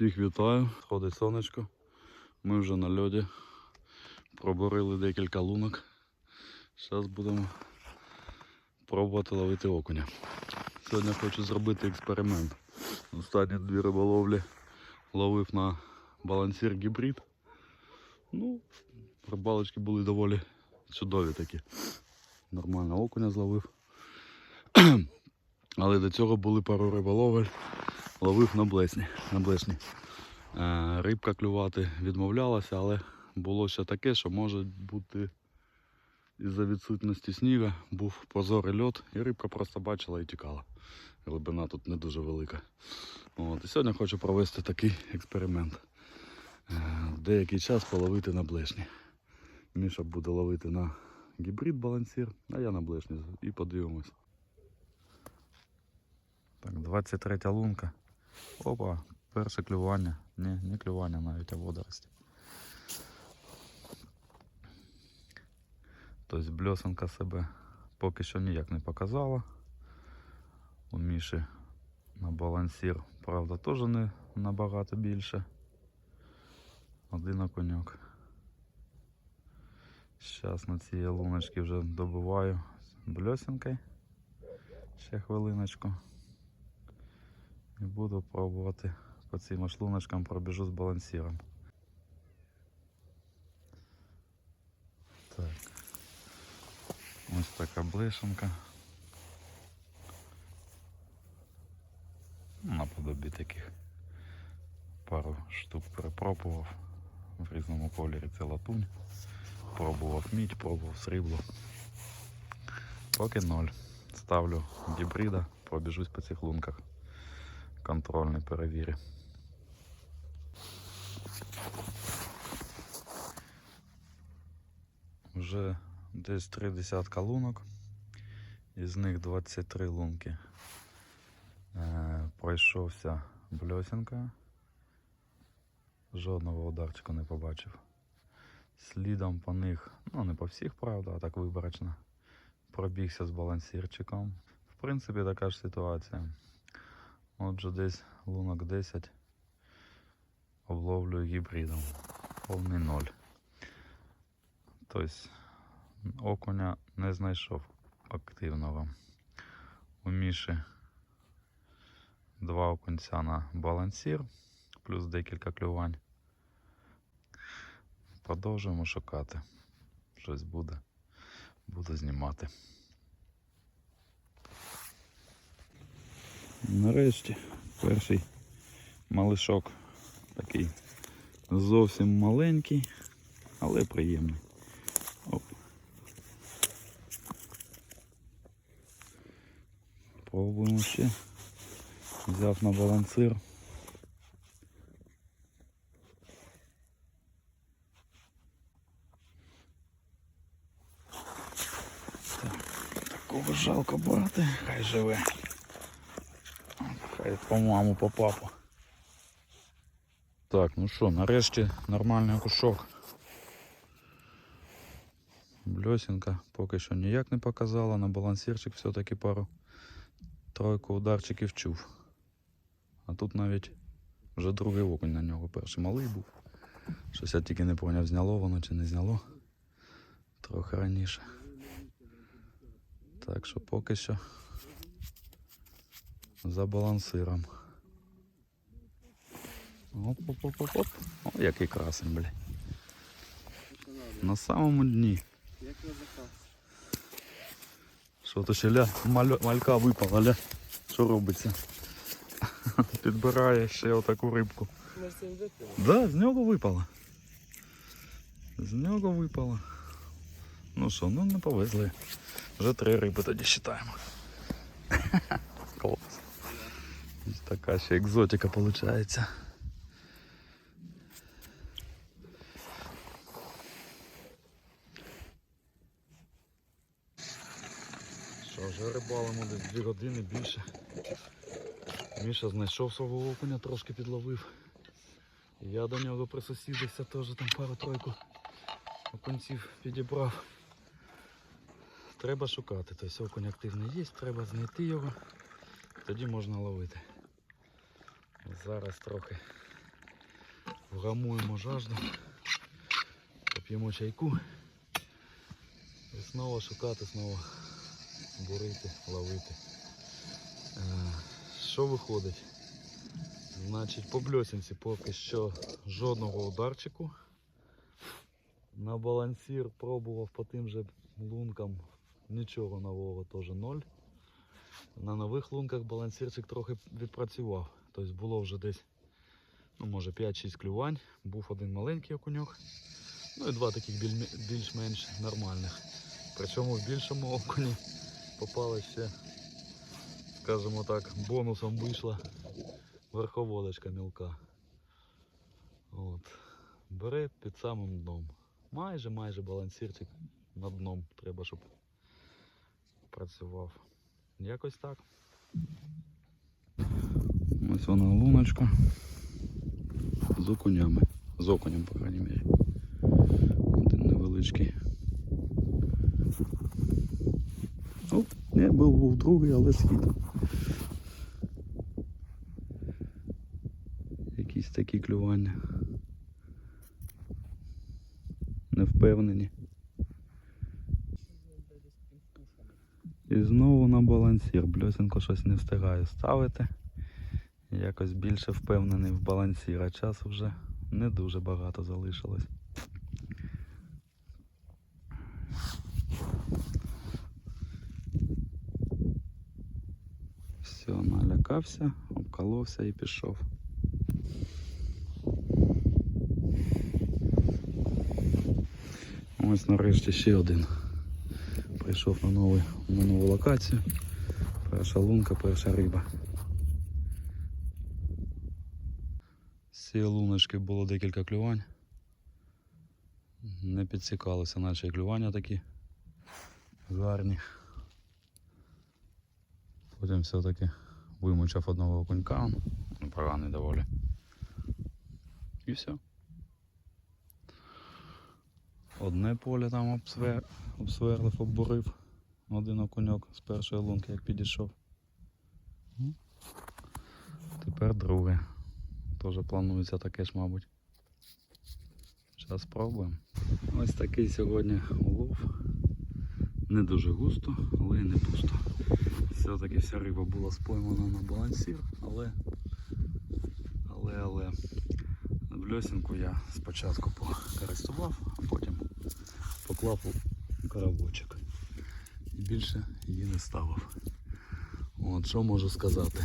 Всіх вітаю, ходить сонечко. Ми вже на льоді. Пробурили декілька лунок. Зараз будемо пробувати ловити окуня. Сьогодні хочу зробити експеримент. Останні дві риболовлі ловив на балансір гібрид. Ну, рибалочки були доволі чудові такі. Нормально окуня зловив. Але до цього були пару риболовель. Ловив на блесні. На блесні. Е, рибка клювати відмовлялася, але було ще таке, що може бути із-за відсутності сніга був прозорий льот, і рибка просто бачила і тікала. Глибина тут не дуже велика. От. І сьогодні хочу провести такий експеримент. Е, Деякий час половити на блешні. Міша буде ловити на гібрид балансір, а я на блешні. І подивимось. Так, 23 лунка. Опа, перше клювання. Ні, не клювання навіть, а водорості. Тобто бльосинка себе поки що ніяк не показала. У Міші на балансір, правда, теж не набагато більше. Один окуньок. Зараз на цій луночці вже добиваю бльосинкою. Ще хвилиночку. І буду пробувати по цим шлуночкам пробіжу з балансіром. Так. Ось така блишенка. Наподобі таких пару штук перепробував. В різному кольорі це латунь. Пробував мідь, пробував срібло. Поки ноль. Ставлю гібрида, пробіжусь по цих лунках. Контрольний перевірю. Вже десь три десятка лунок. Із них 23 лунки. Е, пройшовся бльосінка. Жодного ударчика не побачив. Слідом по них, ну не по всіх, правда, а так виборочно. Пробігся з балансірчиком. В принципі, така ж ситуація. Отже, десь лунок 10 обловлюю гібридом. Повний ноль. Тобто окуня не знайшов активного. У Міші два окунця на балансір, плюс декілька клювань. Продовжуємо шукати. Щось буде. Буду знімати. Нарешті перший малишок такий зовсім маленький, але приємний. Оп. Пробуємо ще. Взяв на балансир. Так, такого жалко брати, хай живе. Хай по маму, по папу. Так, ну що, нарешті нормальний окушок. Бльосінка поки що ніяк не показала, на балансірчик все-таки пару тройку ударчиків чув. А тут навіть вже другий окунь на нього. Перший малий був. Щось я тільки не поняв, зняло воно чи не зняло. Трохи раніше. Так що поки що за балансиром. Оп-оп-оп-оп. О, який красень, бля. На самому дні. Що то ще ля, маль- малька випала, ля. Що робиться? Підбирає ще отаку рибку. Да, з нього випало. З нього випало. Ну що, ну не повезли. Вже три риби тоді считаємо. Така ще екзотика виходить. Що, вже рибалимо десь 2 години більше. Міша знайшов свого окуня, трошки підловив. Я до нього присусідився, теж там пару-тройку окунців підібрав. Треба шукати. Тобто окунь активний є, треба знайти його, тоді можна ловити. Зараз трохи вгамуємо жажду, поп'ємо чайку і знову шукати, знову бурити, ловити. Е, Що виходить? Значить, по бльосінці поки що жодного ударчику. На балансір пробував по тим же лункам нічого нового, теж ноль. На нових лунках балансірчик трохи відпрацював. Тобто було вже десь, ну може 5-6 клювань. Був один маленький окуньок. Ну і два таких більш-менш нормальних. Причому в більшому окуні попалася ще, скажімо так, бонусом вийшла верховодочка мілка. От. Бере під самим дном. Майже майже балансірчик над дном треба, щоб працював. Якось так. Ось вона луночка. З окунями. З окунем, по крайній мірі. Один невеличкий. О, не, був, був другий, але схід. Якісь такі клювання. Не впевнені. І знову на балансір. Бльосенко щось не встигаю ставити. Якось більше впевнений в балансір, а часу вже не дуже багато залишилось. Все, налякався, обколовся і пішов. Ось нарешті ще один. Прийшов на, новий, на нову локацію. Перша лунка, перша риба. Цієї луночки було декілька клювань. Не підсікалося, наче клювання такі гарні. Потім все-таки вимучав одного окунька, он непоганий доволі. І все. Одне поле там обсвер... обсверлив, оббурив. Один окуньок з першої лунки, як підійшов. Ну, Тепер друге. Теж планується таке ж, мабуть. Зараз спробуємо. Ось такий сьогодні улов. Не дуже густо, але й не пусто. Все-таки вся риба була споймана на балансір, але, але, але в льосінку я спочатку покористував, а потім поклав у коробочок. І більше її не ставив. От що можу сказати.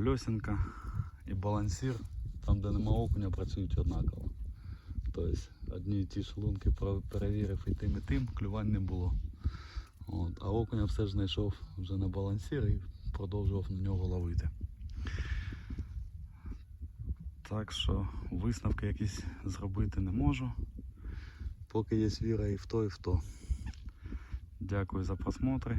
Бльосінка і балансір, там де нема окуня, працюють однаково. Тобто одні і ті ж лунки перевірив і тим, і тим, клювань не було. От, а окуня все ж знайшов вже на балансір і продовжував на нього ловити. Так що висновки якісь зробити не можу. Поки є віра і в то, і в то. Дякую за просмотри.